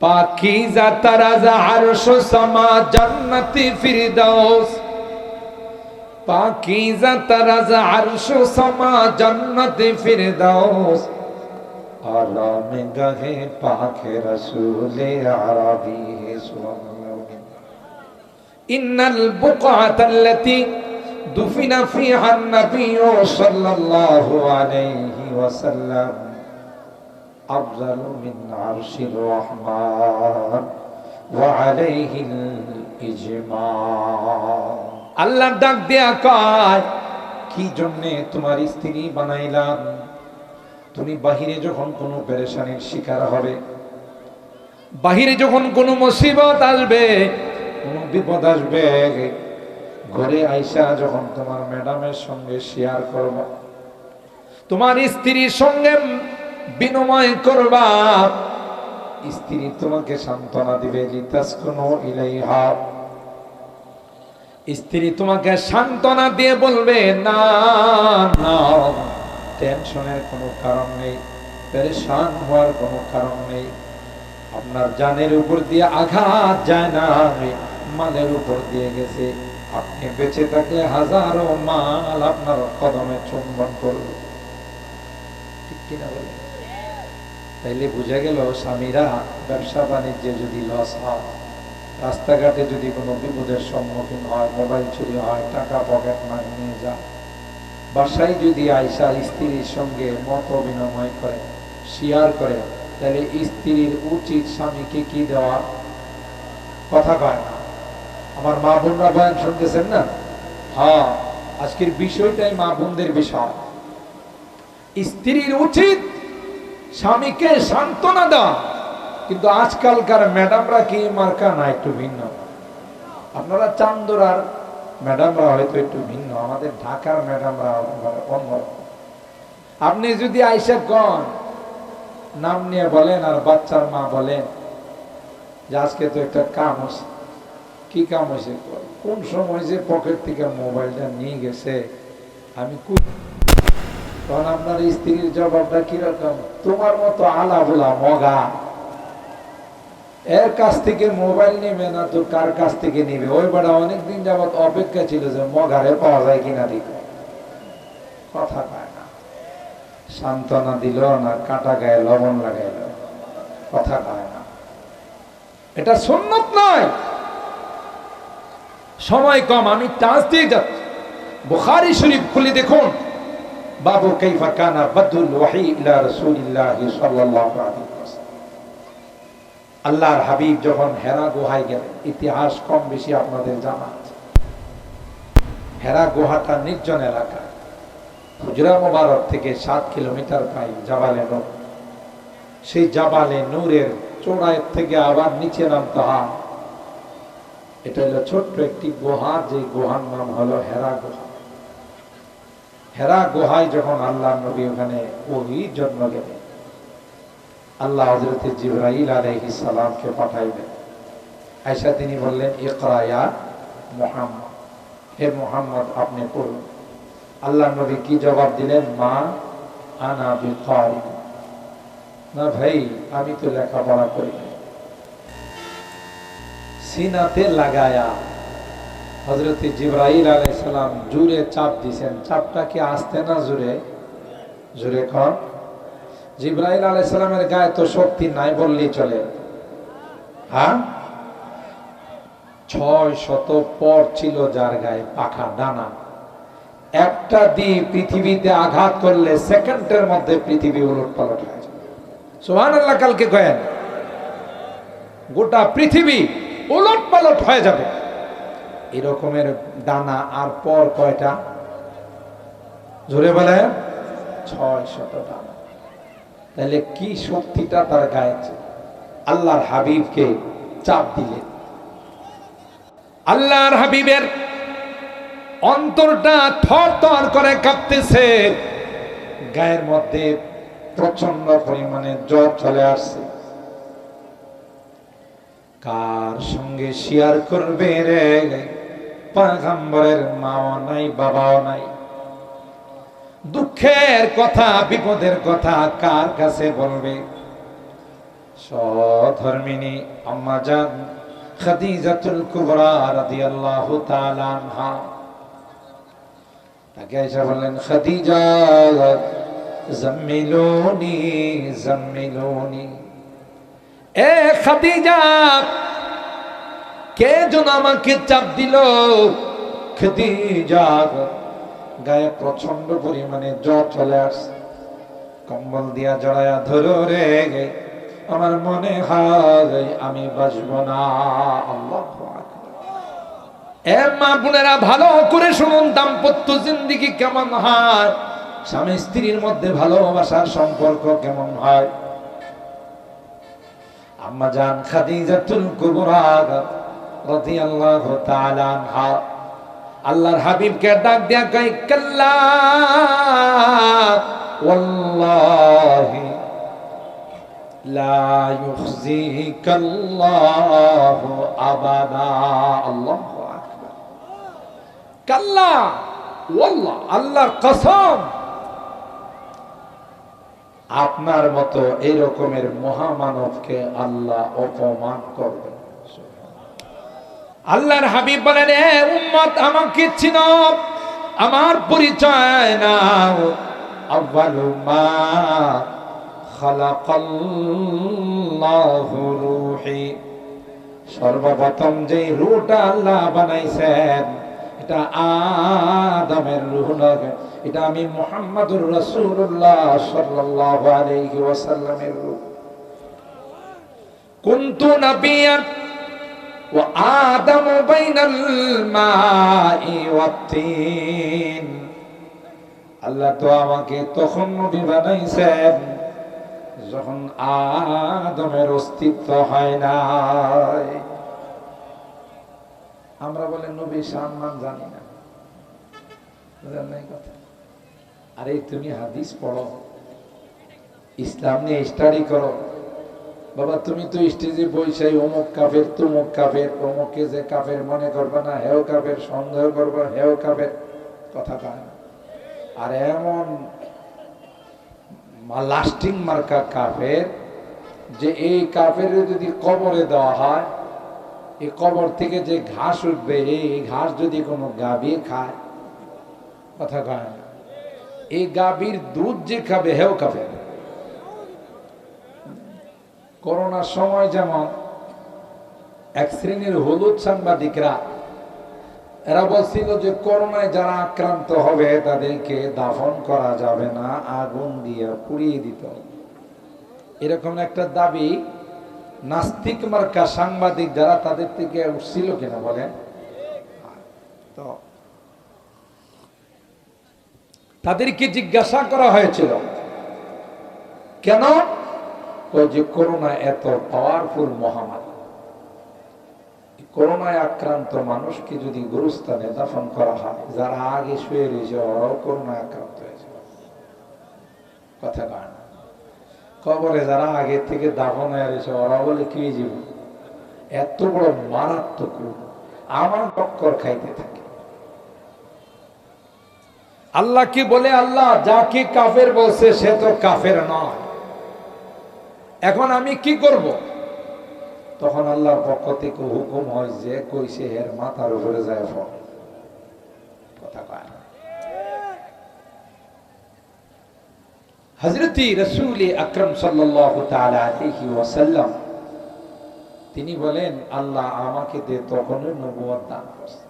পাকিজা তারাজা আরশ সামা জান্নাতি ফিরদাউস পাকিজা তারাজা আরশ সামা জান্নাতি ফিরদাউস আলাম গাহে পাকে রসুলে আরবি হে সুবহানাল্লাহ ইন্নাল বুকআতাল্লাতী دفن فيها النبي صلى الله عليه وسلم أفضل من عرش الرحمن وعليه الإجماع আল্লাহ ডাক দেয়া কয় কি জন্যে তোমার স্ত্রী বানাইলাম তুমি বাহিরে যখন কোনো পেরেশানির শিকার হবে বাহিরে যখন কোনো মুসিবত আসবে কোনো বিপদ আসবে ঘরে আইসা যখন তোমার ম্যাডামের সঙ্গে শেয়ার করবা তোমার স্ত্রীর সঙ্গে বিনিময় করবা। স্ত্রী তোমাকে সান্ত্বনা দিবে স্ত্রী তোমাকে সান্ত্বনা দিয়ে বলবে, না না, টেনশনের কোনো কারণ নেই, পেরেশান হওয়ার কোনো কারণ নেই। আপনার জানের উপর দিয়ে আঘাত যায় না মালের উপর দিয়ে গেছে। আপনি বেঁচে থাকলে হাজারো মাল আপনার কদমে চুম্বন করবে। ঠিক কিনা বলে তাইলে বুঝা গেল স্বামীরা ব্যবসা বাণিজ্যে যদি লস হয়, রাস্তাঘাটে যদি কোনো বিপদের সম্মুখীন হয় মোবাইল চুরি হয়, টাকা পকেট মার নিয়ে যায়, বাসায় যদি আয়সা স্ত্রীর সঙ্গে মত বিনিময় করে শেয়ার করে তাহলে স্ত্রীর উচিত স্বামীকে কি দেওয়া? কথা কয় না। আমার মা বোনরা বয়ান শুনতেছেন না? হ্যাঁ আজকের বিষয়টাই মা বোনদের বিষয়। স্ত্রীর উচিত স্বামীকে সান্ত্বনা দেওয়া কিন্তু আজকালকার ম্যাডামরা কি মার্কা? না, একটু ভিন্ন। আপনারা চান্দরার ম্যাডামরা হয়তো একটু ভিন্ন। আমাদের ঢাকার ম্যাডামরা অন্য আপনি যদি আইসা কন, নাম নিয়ে বলেন আর বাচ্চার মা বলেন যে আজকে তো একটা কাম হচ্ছে কি কাম হয়েছে কোন সময় যে পকেট থেকে মোবাইলটা নিয়ে গেছে? আমি তখন আপনার স্ত্রীর জবাবটা কীরকম তোমার মতো আলা বলা মগা। এর কাছ থেকে মোবাইল নেবে না তো কার কাছ থেকে নিবে? ওই বেড়া অনেকদিন যাবৎ অপেক্ষা ছিল যে মগারে পাওয়া যায় কিনা দিকে কথা পায় না। সান্ত্বনা দিল না, কাটা গায়ে লবণ লাগাইল। কথা পায় না। এটা সুন্নত নয়। সময় কম, আমি টাচ দিয়ে যাচ্ছি। বুখারি শরীফ খুলে দেখুন। বাবু কাইফা কানা বদুল ওয়াহি ইলা রাসূলিল্লাহি সাল্লাল্লাহু আলাইহি আল্লাহর হাবিব যখন হেরা গুহায় গেলেন, ইতিহাস কম বেশি আপনাদের জানা আছে। হেরা গুহাটা নির্জন এলাকা। হুজরা মোবারক থেকে সাত কিলোমিটার পাই জাবালে নূর। সেই জাবালে নূরের চোড়ায় থেকে আবার নিচে নামতে হয়। এটা হলো ছোট্ট একটি গুহা, যে গুহার নাম হলো হেরা গুহা। হেরা গুহায় যখন আল্লাহ নবী ওখানে ওই জন্ম গেলেন আল্লাহ হজরত জিব্রাইল আলাইহিস সালামকে পাঠাইবেন আয়সা তিনি বললেন, ইকরা মোহাম্মদ মুহাম্মদ, হে মুহাম্মদ, আপনি পড়ুন। আল্লাহ নবী কি জবাব দিলেন? মা আনা বিকারি না ভাই, আমি তো লেখাপড়া করি সিনাতে লাগায়া হজরত জিব্রাইল আলাইসালাম জুড়ে চাপ দিছেন। চাপটা কি আসতে না জুড়ে জুড়ে কর জিব্রাইল আলাইসালামের গায়ে তো শক্তি নাই বললেই চলে। হ্যাঁ? ছয় শত পর ছিল যার গায়ে পাখা ডানা। একটা দি পৃথিবীতে আঘাত করলে সেকেন্ডের মধ্যে পৃথিবী উলট পালট হয়ে যায় সোহান আল্লাহ কালকে কয়েন। গোটা পৃথিবী উলট পালট হয়ে যাবে। এরকমের দানা আর পর কয়টা? জোরে বলে ছয় শত দানা। তাহলে কি শক্তিটা তার গায়ে আল্লাহর হাবিবকে চাপ দিলেন আল্লাহর হাবিবের অন্তরটা থর থর করে কাঁপতেছে। গায়ের মধ্যে প্রচণ্ড পরিমাণে জ্বর চলে আসছে। কার সঙ্গে শেয়ার করবে রে? পাগাম্বরের মাও নাই, বাবাও নাই। দুঃখের কথা, বিপদের কথা কার কাছে বলবে? সধর্মিনী আম্মা জান, খাদিজাতুল কুবরা রাদিয়াল্লাহু তাআলা আনহা। তাকে এসে বললেন, খাদিজা, জাম্মিলুনি জাম্মিলুনি। এ খাদিজা কে যেন আমাকে চাপ দিল? খাদিজা গায়ে প্রচণ্ড পরিমাণে জ্বর চলে আসছে। কম্বল দিয়া জড়ায়া ধরো রে আমার মনে হয় আমি বাঁচব না। আল্লাহ এ মা বোনেরা, ভালো করে শুনুন, দাম্পত্য জিন্দিগি কেমন হয়? স্বামী স্ত্রীর মধ্যে ভালোবাসার সম্পর্ক কেমন হয়? আম্মা জান খাদিজাতুল কুবরা রাদিয়াল্লাহু তাআলা আনহা। আল্লাহর হাবিবকে ডাক দিয়া কই কাল্লা, ওয়াল্লাহি লা ইউখজিকাল্লাহু আবাদা। আল্লাহু আকবার। কাল্লা, ওয়াল্লাহ, আল্লাহর কসম, আপনার মতো এই রকমের মহামানবকে আল্লাহ অপমান করবেন। আল্লাহর হাবিব বলেন, এ উম্মত, আমাকে চিনো আমার পরিচয় নাও। আউয়ালু মা খালাকাল্লাহু সর্বপ্রথম যে রূহটা আল্লাহ বানাইছেন, এটা আদমের রূহ লাগে। এটা আমি মুহাম্মাদুর রাসূলুল্লাহ সাল্লাল্লাহু আলাইহি وآدم بين الماء والطين আল্লাহ তো আমাকে তখন নবী বানাইছেন যখন আদমের অস্তিত্ব হয় নাই আমরা বলে নবী সম্মান জানি না বুঝলেন না এই কথা আরে তুমি হাদিস পড়ো ইসলাম নিয়ে স্টাডি করো বাবা, তুমি তো স্টেজে বইসাই অমুক কাফের, তুমুক কাফের অমুককে যে কাফের মনে করবে না, হেও কাফের, সন্দেহ করবে, হেও কাফের, কথা কয় না। আর এমন লাস্টিং মার্কা কাফের, যে এই কাফের যদি কবরে দেওয়া হয় এই কবর থেকে যে ঘাস উঠবে, এই ঘাস যদি কোনো গাভী খায়, কথা কয় না। এই গাভীর দুধ যে খাবে, হেও কাফের। করোনার সময় যেমন এক শ্রেণির হলুদ সাংবাদিকরা, এরা বলছিল যে করোনায় যারা আক্রান্ত হবে তাদেরকে দাফন করা যাবে না, আগুন দিয়ে পুড়িয়ে দিতে হবে। এরকম একটা দাবি নাস্তিক মার্কা সাংবাদিক যারা তাদের থেকে উঠছিল কিনা বলেন? তো তাদেরকে জিজ্ঞাসা করা হয়েছিল, কেন যে করোনা এত পাওয়ারফুল মহামারী। করোনায় আক্রান্ত মানুষকে যদি গুরুস্থানে দাফন করা হয়, যারা আগে শুয়ে রয়েছে, ওরাও করোনায় আক্রান্ত হয়েছে কথা কয় কবরে যারা আগে থেকে দাফন হয়ে রয়েছে ওরা বলে, কি জীব এত বড় মারাত্মক আমার টক্কর খাইতে থাকে। আল্লাহ কি বলে? আল্লাহ, যাকে কাফের বলছে, সে তো কাফের নয়। এখন আমি কি করব? তখন আল্লাহর পক্ষ থেকে হুকুম হয়, যে কইছে এর মাথার উপরে যায় ফল কথা কয় হজরতি রসুল আকরম ওয়াসাল্লাম, তিনি বলেন, আল্লাহ আমাকে দে তখন নবুয়ত দান করছে,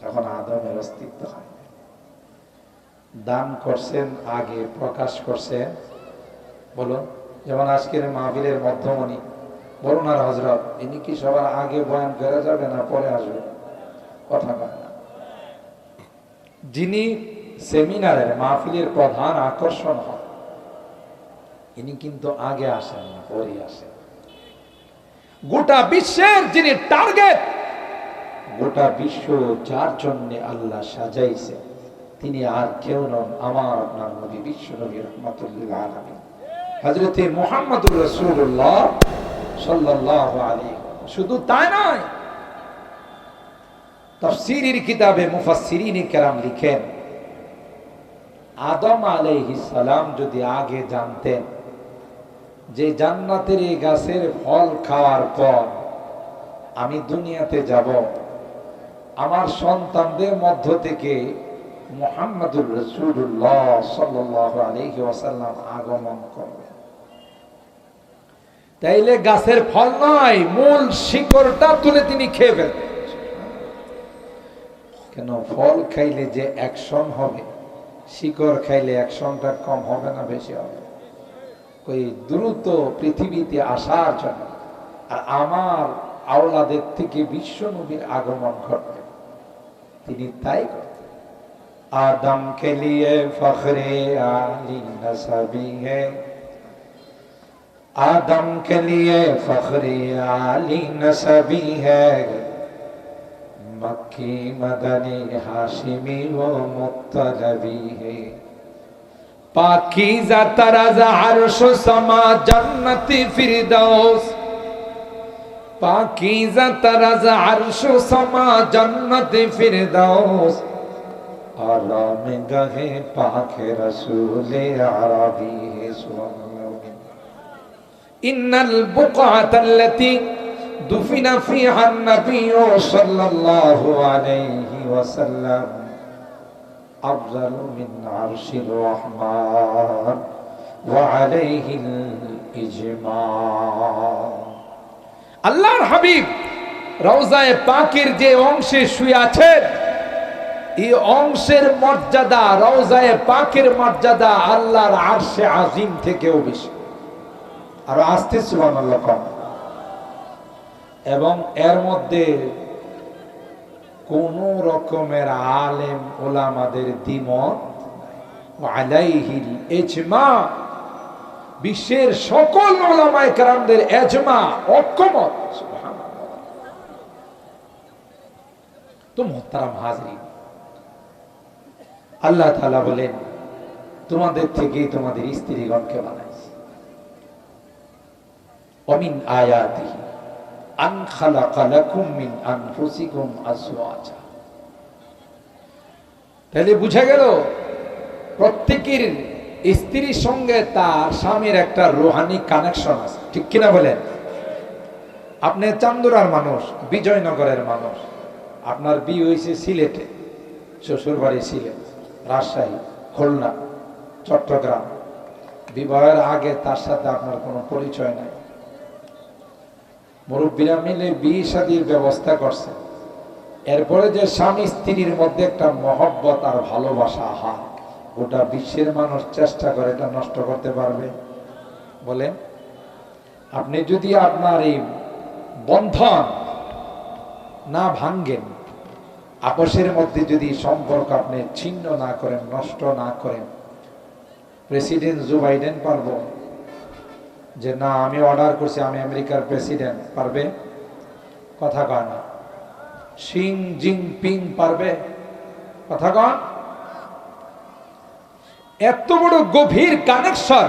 যখন আদমের অস্তিত্ব হয়। দান করছেন, আগে প্রকাশ করছেন, বলুন। যেমন আজকের মাহবিলের মধ্যমণি, বরুণার হজরত ইনি কি সবার আগে বয়ান করে যাবে না পরে আসবে? কথা কয় না। যিনি সেমিনারের মাহফিলের প্রধান আকর্ষণ হন, ইনি কিন্তু আগে আসেন না পরে আসেন। গোটা বিশ্বের যিনি টার্গেট, গোটা বিশ্ব যার জন্য আল্লাহ সাজাইছে, তিনি আর কেউ নন আমার আপনার নবী, বিশ্ব নবী রহমতুল্লাহ আলমী হজরতে মোহাম্মদুর রসুল্লাহ সাল্লাহ আলী শুধু তাই নয়, তফসিরির কিতাবে মুফাসসিরিনে কেরাম লিখেন, আদম সালাম যদি আগে জানতেন যে জান্নাতের এই গাছের ফল খাওয়ার পর আমি দুনিয়াতে যাব, আমার সন্তানদের মধ্য থেকে মোহাম্মদুর রসুল্লাহ সাল্লাহ আলহি ওয়াসাল্লাম আগমন করবে। তাইলে গাছের ফল নয়, মূল শিকড়টা তুলে তিনি খেয়ে ফেলবেন। কেন, ফল খাইলে যে অ্যাকশন হবে, শিকড় খাইলে অ্যাকশনটা কম হবে না, বেশি হবে। ওই দ্রুত পৃথিবীতে আসার জন্য, আর আমার আওলাদের থেকে বিশ্ব নবীর আগমন ঘটবে। তিনি তাই করতেন। আদম কেলিয়ে ফখরে আলী নসাবি হ্যাঁ آدم کے لیے فخری علی نصبی ہے مکی مدنی ہاشمی و مطلبی ہے پاکیزہ ترز عرش و سما جنتی فردوس پاکیزہ ترز عرش و سما جنتی فردوس آرام گاہ پاک رسول عربی ہے سبحان ইন্নাল বুকাতাল্লাতি দুফিনা ফিহা নাবিয়্যু সাল্লাল্লাহু আলাইহি ওয়াসাল্লাম। আফজালু মিন আরশির রহমান ওয়া আলাইহিল ইজমা। আল্লাহর হাবিব রওজায়ে পাকের যে অংশে শুয়ে আছেন, এই অংশের মর্যাদা, রওজায়ে পাকের মর্যাদা আল্লাহর আরশে আজিম থেকেও বেশি। আর আসতে সুবহানাল্লাহ, কম। এবং এর মধ্যে কোন রকমের আলেম ওলামাদের আলাইহিল ইজমা, বিশ্বের সকল ওলামায়ে কেরামদের এজমা ঐক্যমত, সুবহানাল্লাহ। তো মোহতারাম হাজরিন আল্লাহ বলেন, তোমাদের থেকেই তোমাদের স্ত্রীগণকে বানাইছি। অমিন আয়াতিহি আন তাহলে বুঝা গেল, প্রত্যেকের স্ত্রীর সঙ্গে তার স্বামীর একটা রোহানি কানেকশন আছে। ঠিক কিনা বলেন? আপনি চান্দুরার মানুষ, বিজয়নগরের মানুষ। আপনার বিয়ে হয়েছে সিলেটে শ্বশুর বাড়ি সিলেট, রাজশাহী, খুলনা, চট্টগ্রাম। বিবাহের আগে তার সাথে আপনার কোনো পরিচয় নাই। মুরব্বীরা মিলে বিয়ে শাদির ব্যবস্থা করছে। এরপরে যে স্বামী স্ত্রীর মধ্যে একটা মহব্বত আর ভালোবাসা হয় গোটা বিশ্বের মানুষ চেষ্টা করে এটা নষ্ট করতে পারবে। বলেন, আপনি যদি আপনার এই বন্ধন না ভাঙ্গেন আপসের মধ্যে যদি সম্পর্ক আপনি ছিন্ন না করেন, নষ্ট না করেন, প্রেসিডেন্ট জো বাইডেন পারব? যে, না, আমি অর্ডার করছি, আমি আমেরিকার প্রেসিডেন্ট পারবে? কথা কয় না। সিং জিং পিং পারবে? কথা কন এত বড় গভীর কানেকশন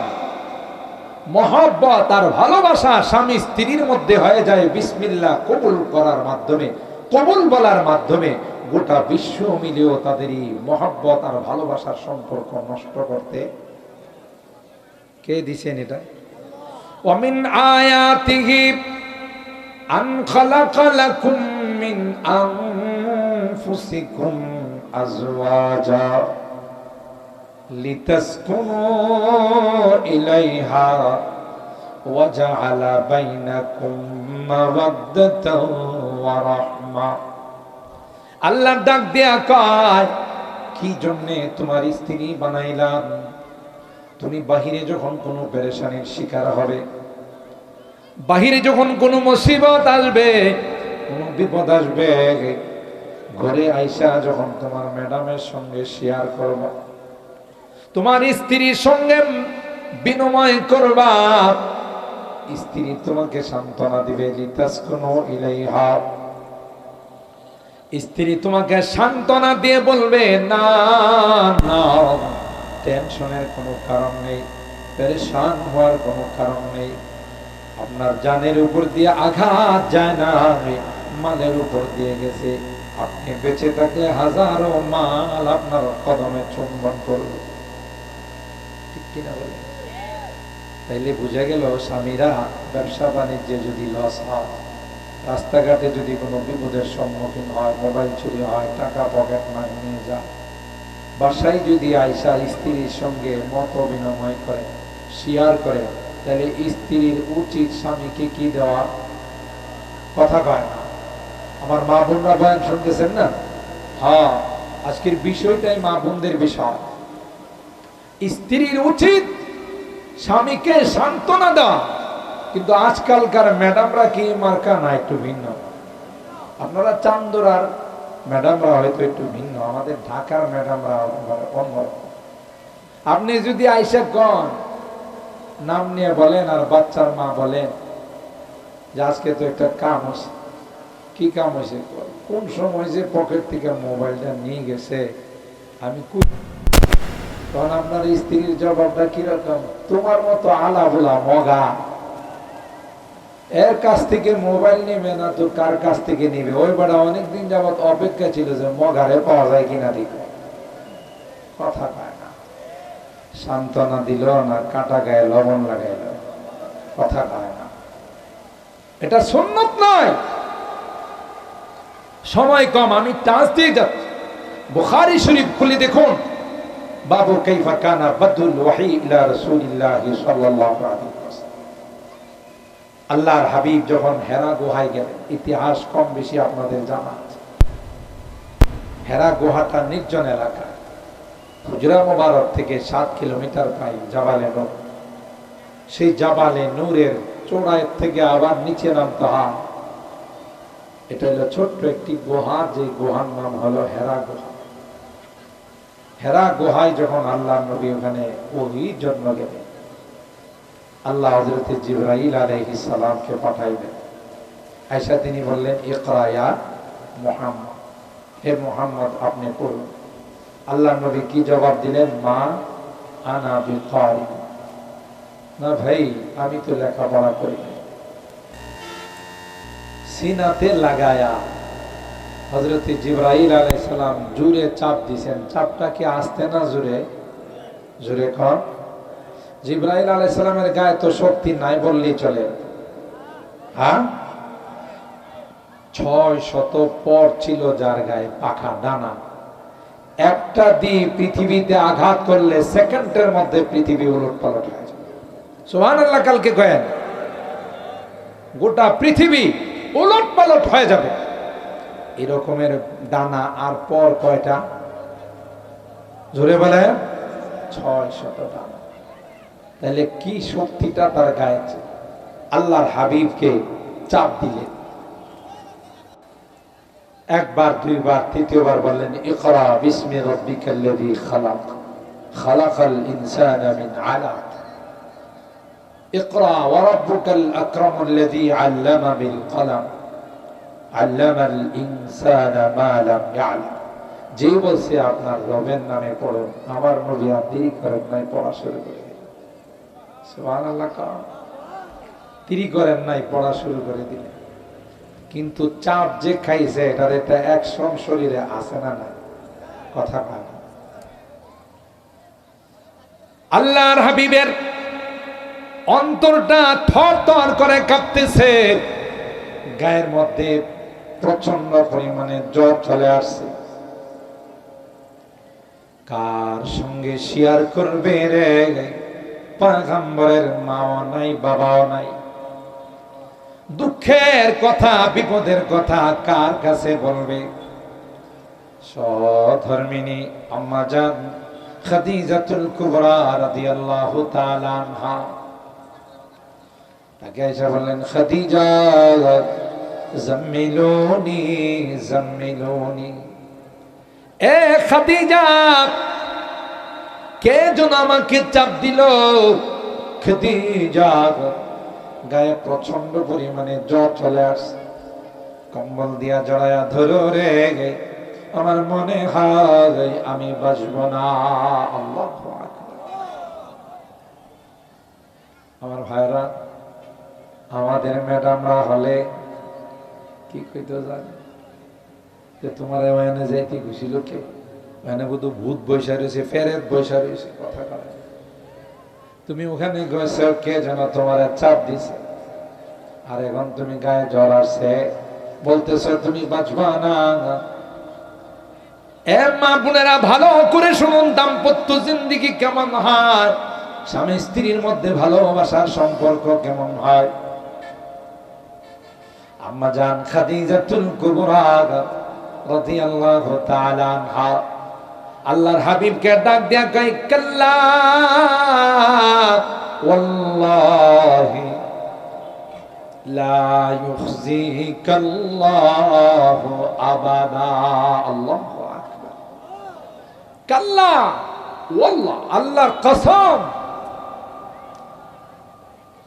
মহব্বত আর ভালোবাসা স্বামী স্ত্রীর মধ্যে হয়ে যায় বিসমিল্লা কবুল করার মাধ্যমে, কবুল বলার মাধ্যমে গোটা বিশ্ব মিলেও তাদের এই মহব্বত আর ভালোবাসার সম্পর্ক নষ্ট করতে। কে দিছেন এটা? ومن آياته أن خلق لكم من أنفسكم أزواجا لتسكنوا إليها وجعل بينكم مودة ورحمة আল্লাহ ডাক দেয়া কয় কি জন্যে তোমার স্ত্রী বানাইলাম তুমি বাহিরে যখন কোনো পেরেশানির শিকার হবে বাহিরে যখন কোনো মুসিবত আসবে কোনো বিপদ আসবে ঘরে আইসা যখন তোমার ম্যাডামের সঙ্গে শেয়ার করব তোমার স্ত্রীর সঙ্গে বিনিময় করবা। স্ত্রী তোমাকে সান্ত্বনা দিবে ইলাইহা। স্ত্রী তোমাকে সান্ত্বনা দিয়ে বলবে না না টেনশনের কোনো কারণ নেই, পেরেশান হওয়ার কোনো কারণ নেই। আপনার জানের উপর দিয়ে আঘাত যায় না মালের উপর দিয়ে গেছে। আপনি বেঁচে থাকলে হাজারো মাল আপনার কদমে চুম্বন করবে। ঠিক কিনা বলে? তাইলে বোঝা গেল স্বামীরা ব্যবসা বাণিজ্যে যদি লস হয়, রাস্তাঘাটে যদি কোনো বিপদের সম্মুখীন হয়, মোবাইল চুরি হয়, টাকা পকেট মার নিয়ে যায় বাসায় যদি আয়সা স্ত্রীর সঙ্গে মত বিনিময় করে, শেয়ার করে, তাহলে স্ত্রীর উচিত স্বামীকে কি দেওয়া? কথা কয় না। আমার মা বোনরা বয়ান শুনতেছেন না? হ্যাঁ আজকের বিষয়টাই মা বোনদের বিষয়। স্ত্রীর উচিত স্বামীকে সান্ত্বনা দেওয়া। কিন্তু আজকালকার ম্যাডামরা কি মার্কা না একটু ভিন্ন? আপনারা চান্দরার ম্যাডামরা হয়তো একটু ভিন্ন। আমাদের ঢাকার ম্যাডামরা অন্যরকম আপনি যদি আইসা কন, নাম নিয়ে বলেন আর বাচ্চার মা বলেন যে আজকে তো একটা কাম হয়েছে কি কাম হয়েছে কোন সময় যে পকেট থেকে মোবাইলটা নিয়ে গেছে, আমি তখন আপনার স্ত্রীর জবাবটা কীরকম? তোমার মতো আলা বলা মগা। এর কাছ থেকে মোবাইল নেবে না তো কার কাছ থেকে নিবে? ওই বেড়া অনেকদিন যাবত অপেক্ষা ছিল যে মগারে পাওয়া যায় কিনা দিকে কথা পায় না। সান্ত্বনা দিল না, কাটা গায়ে লবণ লাগাইল। কথা পায় না। এটা সুন্নত নয়। সময় কম, আমি টাচ দিয়ে যাচ্ছি। বুখারি শরীফ খুলে দেখুন। বাবু কাইফা কানা বদুল ওয়াহি ইলা রাসূলিল্লাহ সাল্লাল্লাহু আলাইহি আল্লাহর হাবিব যখন হেরা গুহায় গেলেন, ইতিহাস কম বেশি আপনাদের জানা আছে। হেরা গুহাটা নির্জন এলাকা। হুজরা মোবারক থেকে সাত কিলোমিটার পাই জাবালে নূর। সেই জাবালে নূরের চোড়ায় থেকে আবার নিচে নামতে হয়। এটা হলো ছোট্ট একটি গুহা, যে গুহার নাম হলো হেরা গুহা। হেরা গুহায় যখন আল্লাহ নবী ওখানে ওই জন্ম গেলেন আল্লাহ হজরত জিব্রাইল আলহি সালামকে পাঠাইলেন আয়সা তিনি বললেন ইকরায়া মোহাম্মদ, হে মোহাম্মদ, আপনি পড়ুন। আল্লাহ নবী কি জবাব দিলেন? মা আনা বিকারি। না ভাই, আমি তো লেখাপড়া করি। সিনাতে লাগায়া হজরত জিব্রাইল আলাইহিস সালাম জুড়ে চাপ দিছেন। চাপটা কি আসতে না জুড়ে জুড়ে কর জিব্রাইল আলাইহিস সালামের গায়ে তো শক্তি নাই বললেই চলে। হ্যাঁ? ছয় শত পর ছিল যার গায়ে পাখা ডানা। একটা দিয়ে পৃথিবীতে আঘাত করলে সেকেন্ডের মধ্যে পৃথিবী উলট পালট হয়ে যাবে সোহান আল্লাহ কালকে কয়েন, গোটা পৃথিবী উলট পালট হয়ে যাবে। এরকমের ডানা আর পর কয়টা? জোরে বলে ছয় শত ডানা। তাহলে কি শক্তিটা তার গায়ে ছিল? আল্লাহর হাবিবকে চাপ দিলেন একবার দুইবার তৃতীয়বার বললেন ইকরা বিসমি রব্বিকাল্লাযী খালাক খালাকাল ইনসানা মিন আলাক اقرأ وربك الأكرم الذي علم بالقلم علم الإنسان ما لم يعلم যেই বলছে আপনার রবের নামে পড়ুন আমার নবী আর দেরি করেন নাই পড়া শুরু করে সুবহানাল্লাহ কন। করেন নাই, পড়া শুরু করে দিলেন। কিন্তু চাপ যে খাইছে, এটার একটা অ্যাকশন শরীরে আছে না না কথা না। আল্লাহর হাবিবের অন্তরটা থর থর করে কাঁপতেছে। গায়ের মধ্যে প্রচণ্ড পরিমাণে জ্বর চলে আসছে। কার সঙ্গে শেয়ার করবে রে? পাগাম্বরের মাও নাই, বাবাও নাই। দুঃখের কথা, বিপদের কথা কার কাছে বলবে? সধর্মিনী আম্মা জান, খাদিজাতুল কুবরা রাদিয়াল্লাহু তাআলা আনহা। তাকে এসে বললেন, খাদিজা এ খাদিজা কে যেন আমাকে চাপ দিল? খাদিজা গায়ে প্রচণ্ড পরিমাণে জ্বর চলে আসছে। কম্বল দিয়া জড়ায়া ধরো রে। আমার মনে হয় আমি বাঁচব না। আল্লাহ আমার ভাইরা, আমাদের ম্যাডামরা হলে কি কইতে জানে? যে তোমার এনে যাইতে ঘুষিল কে? মানে বুধ ভূত বৈশা রয়েছে, ফেরেত বৈশা রয়েছে, কথা তুমি ওখানে গেছো, কে যেন তোমার চাপ দিছে। আর এখন তুমি গায়ে জ্বর আসছে, বলতেছো, তুমি বাঁচবা না। মা বোনেরা, ভালো করে শুনুন, দাম্পত্য জিন্দিগি কেমন হয়? স্বামী স্ত্রীর মধ্যে ভালোবাসার সম্পর্ক কেমন হয়? আম্মা জান খাদিজাতুল কুবরা রাদিয়াল্লাহু তাআলা আনহা। আল্লাহর হাবিবকে ডাক দিয়া কই কাল্লা, ওয়াল্লাহি আবাদা। কসম,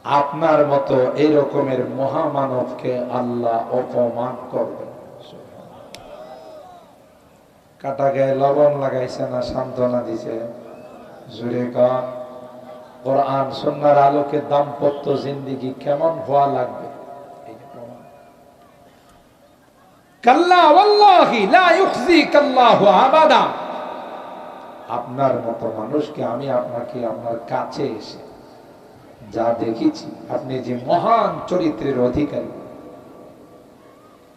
আপনার মতো এই রকমের মহামানবকে আল্লাহ অপমান করবেন। কাটা গায়ে লবণ লাগাইছে না, সান্ত্বনা দিছে। জুড়ে কন, কোরআন সন্ন্যার আলোকে দাম্পত্য জিন্দিগি কেমন হওয়া লাগবে? আপনার মতো মানুষকে আমি আপনাকে আপনার কাছে এসে যা দেখেছি, আপনি যে মহান চরিত্রের অধিকারী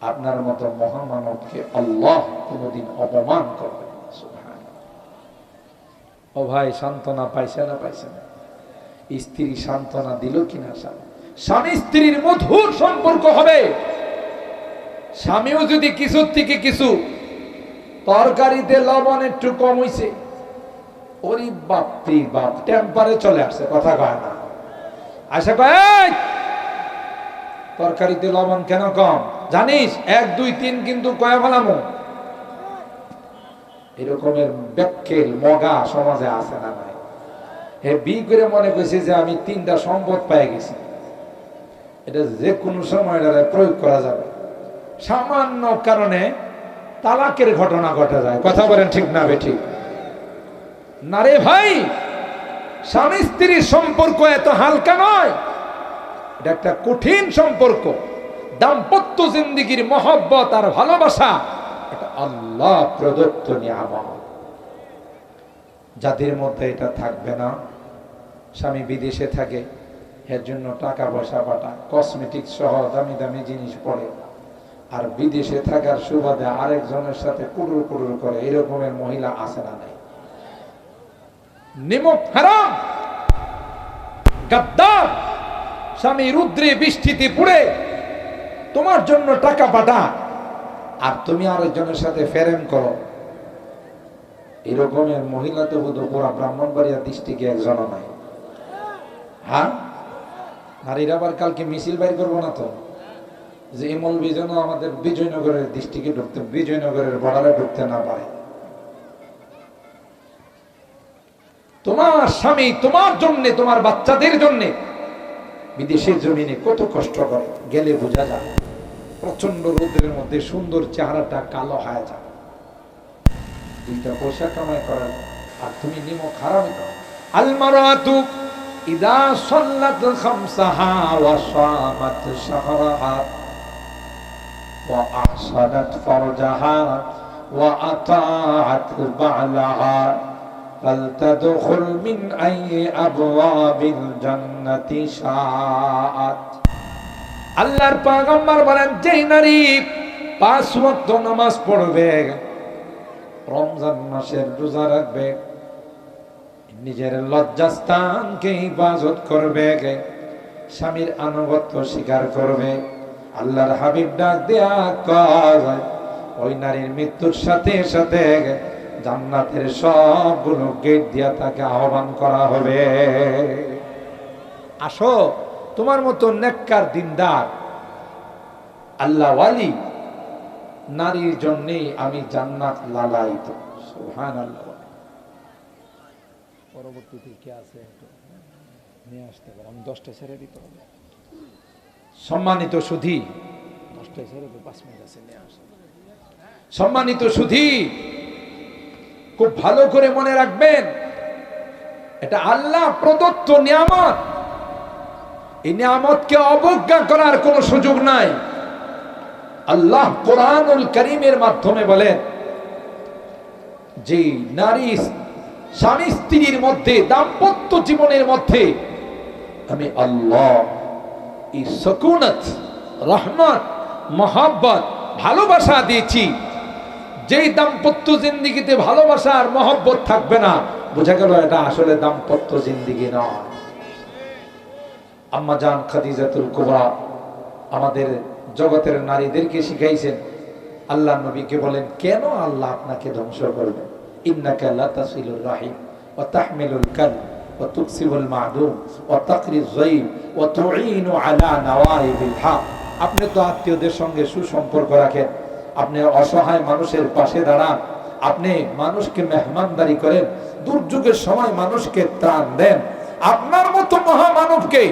আপনার মতো মহামানবকে আল্লাহ কোনদিন অপমান। সুবহানাল্লাহ। ও ভাই, সান্ত্বনা পাইছে না পাইছে না স্ত্রী সান্ত্বনা দিল কিনা স্বামী স্বামী স্ত্রীর মধুর সম্পর্ক হবে স্বামীও যদি কিছুর থেকে কিছু তরকারিতে লবণ একটু কম হইছে, ওরি বাপরি বাপ টেম্পারে চলে আসছে, কথা কয় না আশা কয় তরকারিতে লবণ কেন কম জানিস, এক, দুই, তিন কিন্তু কয়া ফেলামো। এরকমের ব্যাখ্যেল মগা সমাজে আছে না নাই। হে, বি করে মনে করছে যে আমি তিনটা সম্পদ পেয়ে গেছি। এটা যে কোনো সময় প্রয়োগ করা যাবে। সামান্য কারণে তালাকের ঘটনা ঘটে যায়। কথা বলেন ঠিক না ঠিক না রে ভাই স্বামী স্ত্রীর সম্পর্ক এত হালকা নয়। এটা একটা কঠিন সম্পর্ক। দাম্পত্য জিন্দিগির মহব্বত আর ভালোবাসা, এটা আল্লাহ প্রদত্ত নিয়ামত। যাদের মধ্যে এটা থাকবে না, স্বামী বিদেশে থাকে, এর জন্য টাকা পয়সা পাঠায় কসমেটিক সহ দামি দামি জিনিস পড়ে, আর বিদেশে থাকার সুবাদে আরেকজনের সাথে কুড়ুর কুড়ুর করে, এরকমের মহিলা আছে না নাই। স্বামী রুদ্রে বৃষ্টিতে পুড়ে তোমার জন্য টাকা পাঠা আর তুমি আরেকজনের সাথে ফেরেন করো। এরকমের মহিলা তো বোধ পুরা ব্রাহ্মণবাড়িয়া দৃষ্টিকে একজন নাই। হ্যাঁ? নারীরা আবার কালকে মিছিল বাইর করব না তো? যে এমল বিজনও আমাদের বিজয়নগরের দৃষ্টিকে ঢুকতে, বিজয়নগরের বর্ডারে ঢুকতে না পারে। তোমার স্বামী তোমার জন্য, তোমার বাচ্চাদের জন্য বিদেশের জমিনে কত কষ্ট করে, গেলে বোঝা যায়। প্রচন্ড রোদের মধ্যে সুন্দর চেহারাটা কালো হয়ে যায় দুইটা পয়সা কামাই করার আর তুমি নিমক হারামি করো আলমারাতু ইদা সাল্লাত খামসাহা ওয়া সামাত শাহরাহা ওয়া আহসানাত ফারজাহা ওয়া আতাআত বা'লাহা فلتدخل من أي أبواب الجنة شاءت আল্লাহর পাগম্বর বলেন, যেই নারী পাঁচ ওয়াক্ত নামাজ পড়বে, রমজান মাসের রোজা রাখবে, নিজের লজ্জাস্থানকে হিফাজত করবে, স্বামীর আনুগত্য স্বীকার করবে, আল্লাহর হাবিব ডাক দেয়া ওই নারীর মৃত্যুর সাথে সাথে জান্নাতের সবগুলো গেট দিয়া তাকে আহ্বান করা হবে। আসো। তোমার মতো নেককার দিনদার। আল্লাহ ওয়ালি, নারীর জন্যে আমি জান্নাত সুহান আল্লাহ পরবর্তীতে কে আছে নিয়ে আসতে পারে। আমি দশটা ছেড়ে দিতে হবে। সম্মানিত সুধী ছেড়ে তো পাঁচ মিনিট আছে, নিয়ে সম্মানিত সুধী, খুব ভালো করে মনে রাখবেন, এটা আল্লাহ প্রদত্ত নিয়ামত। এই নিয়ামতকে অবজ্ঞা করার কোনো সুযোগ নাই। আল্লাহ কোরআনুল করিমের মাধ্যমে বলেন, যে নারী স্বামী স্ত্রীর মধ্যে, দাম্পত্য জীবনের মধ্যে, আমি আল্লাহ, এই সকুনত, রহমত, মহাব্বত, ভালোবাসা দিয়েছি। যেই দাম্পত্য জিন্দিগিতে ভালোবাসা আর মহব্বত থাকবে না, বোঝা গেল এটা আসলে দাম্পত্য জিন্দিগি নয়। আম্মা জান খাদিজাতুল কুবরা আমাদের জগতের নারীদেরকে শিখাইছেন। আল্লাহ নবীকে বলেন, কেন আল্লাহ আপনাকে ধ্বংস করবে? ইন্নাকা লাতাসিলুর রাহিম ওয়া তাহমিলুল কাল ওয়া তুকসিবুল মাদুম ওয়া তাকরিজ যায়ব ওয়া তুঈনু আলা নাওয়াইবিল হক। আপনি তো আত্মীয়দের সঙ্গে সুসম্পর্ক রাখেন, আপনি অসহায় মানুষের পাশে দাঁড়ান, আপনি মানুষকে মেহমানদারি করেন, দুর্যোগের সময় মানুষকে ত্রাণ দেন। আপনার মতো মহামানবকে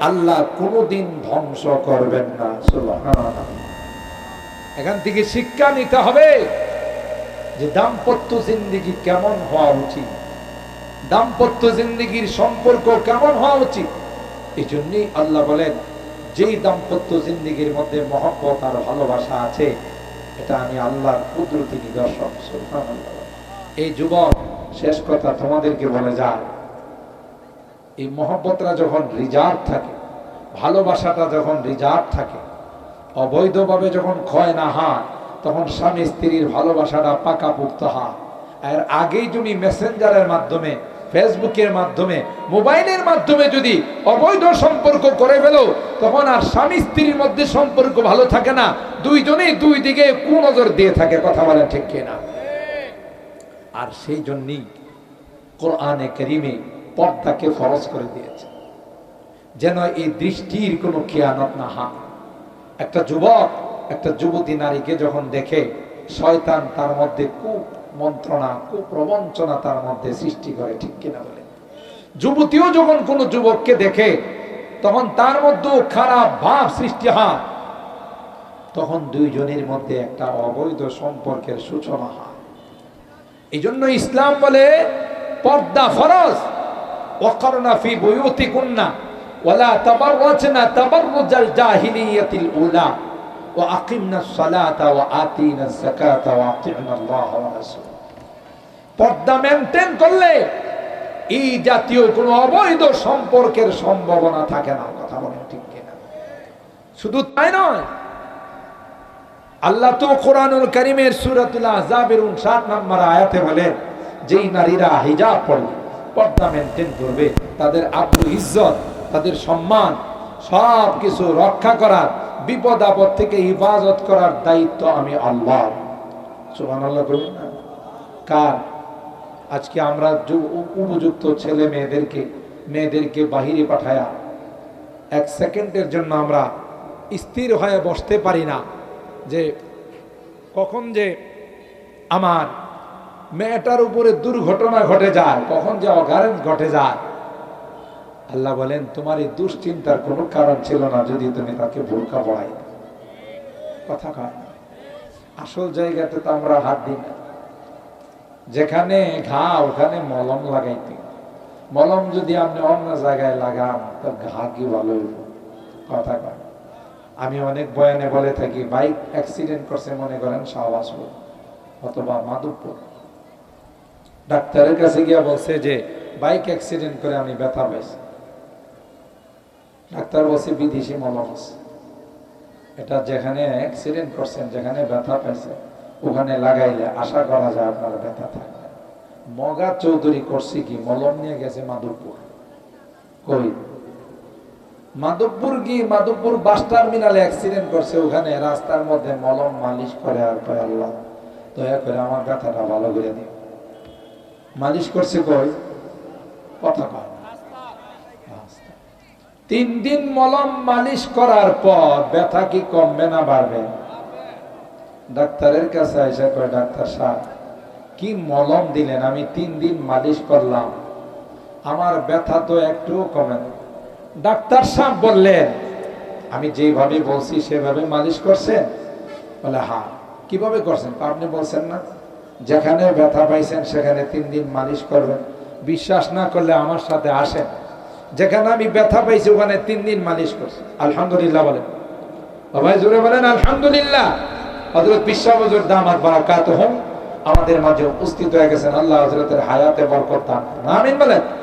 আল্লাহ কোনোদিন ধ্বংস করবেন না এখান থেকে শিক্ষা নিতে হবে যে দাম্পত্য জিন্দিগি কেমন হওয়া উচিত। দাম্পত্য জিন্দিগির সম্পর্ক কেমন হওয়া উচিত? এই জন্যই আল্লাহ বলেন, যেই দাম্পত্য জিন্দিগির মধ্যে মহব্বত আর ভালোবাসা আছে, এটা আমি আল্লাহর কুদরতি নিদর্শন এই যুবক, শেষ কথা তোমাদেরকে বলে যায় এই মহব্বতটা যখন রিজার্ভ থাকে, ভালোবাসাটা যখন রিজার্ভ থাকে, অবৈধভাবে যখন ক্ষয় না হয়, তখন স্বামী স্ত্রীর ভালোবাসাটা পাকা পাকাপুক্ত হয়। আর আগেই যদি মেসেঞ্জারের মাধ্যমে, ফেসবুকের মাধ্যমে, মোবাইলের মাধ্যমে যদি অবৈধ সম্পর্ক করে ফেলো, তখন আর স্বামী স্ত্রীর মধ্যে সম্পর্ক ভালো থাকে না। দুইজনেই দুই দিকে কুনজর দিয়ে থাকে, কথা বলেন ঠিক কিনা? আর সেই জন্যই কোরআনে করিমে পর্দাকে ফরজ করে দিয়েছে। যেন এই দৃষ্টির কোনো খেয়ানত না হয় একটা যুবক, একটা যুবতী নারীকে যখন দেখে, শয়তান তার মধ্যে কু মন্ত্রণা কুপ্রবঞ্চনা তার মধ্যে সৃষ্টি করে, ঠিক কিনা বলে? যুবতীও যখন কোনো যুবককে দেখে, তখন তার মধ্যেও খারাপ ভাব সৃষ্টি হয়। তখন দুইজনের মধ্যে একটা অবৈধ সম্পর্কের সূচনা হয়। এই জন্য ইসলাম বলে, পর্দা ফরজ। ওয়াকারনা ফি বুয়ুতিকুন্না ওয়ালা তাবাররাজনা তাবাররুজাল জাহিলিয়াতিল উলা ওয়া আকিমনাস সালাতা ওয়া আতিনাজ যাকাতা ওয়া আতি'না আল্লাহ পর্দা মেনটেন করলে এই জাতীয় কোনো অবৈধ সম্পর্কের সম্ভাবনা থাকে না, কথা বলেন ঠিক কিনা? শুধু তাই নয়, আল্লাহ তো কোরআনুল করিমের সুরাতুল আহজাবের 59 নম্বর আয়াতে বলেন যেই নারীরা হিজাব পড়বে পর্দা মেনটেন করবে তাদের আব্রু ইজ্জত, তাদের সম্মান, সব কিছু রক্ষা করার, বিপদ আপদ থেকে হিফাজত করার দায়িত্ব আমি আল্লাহ। কার? আজকে আমরা উপযুক্ত ছেলে মেয়েদেরকে মেয়েদেরকে বাহিরে পাঠায়া, এক সেকেন্ডের জন্য আমরা স্থির হয়ে বসতে পারি না যে কখন যে আমার মেয়েটার উপরে দুর্ঘটনা ঘটে যায়, কখন যে অগারেন্স ঘটে যায়। আল্লাহ বলেন, তোমার এই দুশ্চিন্তার কোনো কারণ ছিল না যদি তুমি তাকে বোরকা পড়াই কথা কয়। আসল জায়গাতে তো আমরা হাত দিই না। যেখানে ঘা, ওখানে মলম লাগাইতে। মলম যদি আপনি অন্য জায়গায় লাগান তো ঘা কি ভালো কথা কয় আমি অনেক বয়ানে বলে থাকি, বাইক অ্যাক্সিডেন্ট করছে মনে করেন শাহবাজপুর অথবা মাধবপুর ডাক্তারের কাছে গিয়া বলছে যে, বাইক অ্যাক্সিডেন্ট করে আমি ব্যথা পাইছি। ডাক্তার বলছে বিদেশি মলম এটা যেখানে অ্যাক্সিডেন্ট করছেন, যেখানে ব্যথা পাইছে, ওখানে লাগাইলে আশা করা যায় আপনার ব্যথা থাকবে। মগা চৌধুরী করছে কি? মলম নিয়ে গেছে মাধবপুর। কই? মাধবপুর গিয়ে মাধবপুর বাস টার্মিনালে অ্যাক্সিডেন্ট করছে, ওখানে রাস্তার মধ্যে মলম মালিশ করে আর কয় আল্লাহ, দয়া করে আমার ব্যথাটা ভালো করে দিও মালিশ করছে কই? কথা কয় তিন দিন মলম মালিশ করার পর ব্যথা কি কমবে না বাড়বে? ডাক্তারের কাছে এসে কয়, ডাক্তার সাহেব, কি মলম দিলেন? আমি তিন দিন মালিশ করলাম। আমার ব্যথা তো একটুও কমে না। ডাক্তার সাহেব বললেন, আমি যেভাবে বলছি সেভাবে মালিশ করছেন? বলে হ্যাঁ। কীভাবে করছেন? আপনি বলছেন না? যেখানে ব্যথা পাইছেন, সেখানে তিন দিন মালিশ করবেন। বিশ্বাস না করলে আমার সাথে আসেন। যেখানে আমি ব্যথা পাইছি, ওখানে তিন দিন মালিশ করছি। আলহামদুলিল্লাহ বলেন। সবাই জোরে বলেন, আলহামদুলিল্লাহ। হজরত বিশ্বাবজুর দাম আর বারাকাত বারাকাতুহুম আমাদের মাঝে উপস্থিত হয়ে গেছেন। আল্লাহ হজরতের হায়াতে বরকত দান। আমিন বলেন।